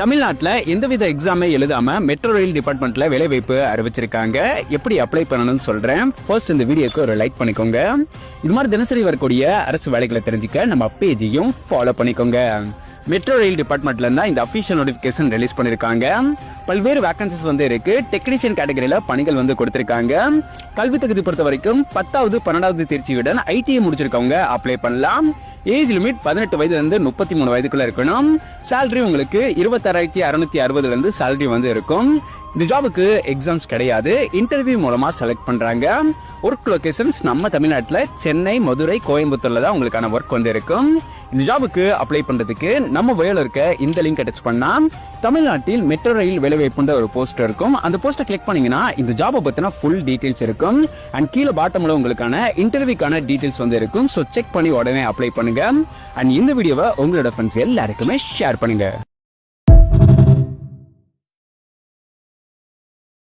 தமிழ்நாட்டில் எந்தவித எக்ஸாமே எழுதாம மெட்ரோ ரயில் டிபார்ட்மெண்ட்ல வேலைவாய்ப்பு அறிவிச்சிருக்காங்க? எப்படி அப்ளை பண்ணணும்னு சொல்கிறேன் ஃபர்ஸ்ட் இந்த வீடியோக்கு ஒரு லைக் பண்ணிக்கோங்க. இது மாதிரி தினசரி வரக்கூடிய அரசு வேலைகளை தெரிஞ்சுக்க நம்ம பேஜையும் ஃபாலோ பண்ணிக்கோங்க. மெட்ரோ ரயில் டிபார்ட்மெண்ட்லேருந்து தான் இந்த அஃபிஷியல் நோட்டிஃபிகேஷன் ரிலீஸ் பண்ணியிருக்காங்க பல்வேறு வேகன்சிஸ் வந்து இருக்கு. டெக்னீஷியன் கேட்டகரியில் பணிகள் வந்து கொடுத்துருக்காங்க. கல்வி தகுதி பொறுத்த வரைக்கும் பத்தாவது பன்னெண்டாவது தேர்ச்சியுடன் ஐடிஐ முடிச்சிருக்கவங்க அப்ளை பண்ணலாம். ஏஜ் லிமிட் பதினெட்டு வயதுலேருந்து முப்பத்தி மூணு வயதுக்குள்ள இருக்கணும். சேலரி உங்களுக்கு இருபத்தாறாயிரத்தி அறுநூத்தி அறுபதுல இருந்து salary வந்து இருக்கும். இந்த ஜாபுக்கு எக்ஸாம்ஸ் கிடையாது. இன்டர்வியூ மூலமா செலக்ட் பண்றாங்க. ஒர்க் லொகேஷன்ஸ் நம்ம தமிழ்நாட்டில் சென்னை மதுரை கோயம்புத்தூர்ல தான் உங்களுக்கான ஒர்க் வந்து இருக்கும் இந்த ஜாபுக்கு அப்ளை பண்றதுக்கு நம்ம வயல இருக்க இந்த லிங்க் அட்டச் பண்ணா தமிழ்நாட்டில் மெட்ரோ ரயில் வேலைவாய்ப்புன்ற ஒரு போஸ்ட் இருக்கும். அந்த போஸ்ட்டை கிளிக் பண்ணீங்கன்னா இந்த ஜாபை பத்தின ஃபுல் டீடைல்ஸ் இருக்கும். அண்ட் கீழே பாட்டம்ல உங்களுக்கான இன்டர்வியூக்கான டீடைல்ஸ் வந்து இருக்கும். ஸோ செக் பண்ணி உடனே அப்ளை பண்ணுங்க. அண்ட் இந்த வீடியோவை உங்களோட ஃப்ரெண்ட்ஸ் எல்லாருக்குமே ஷேர் பண்ணுங்க.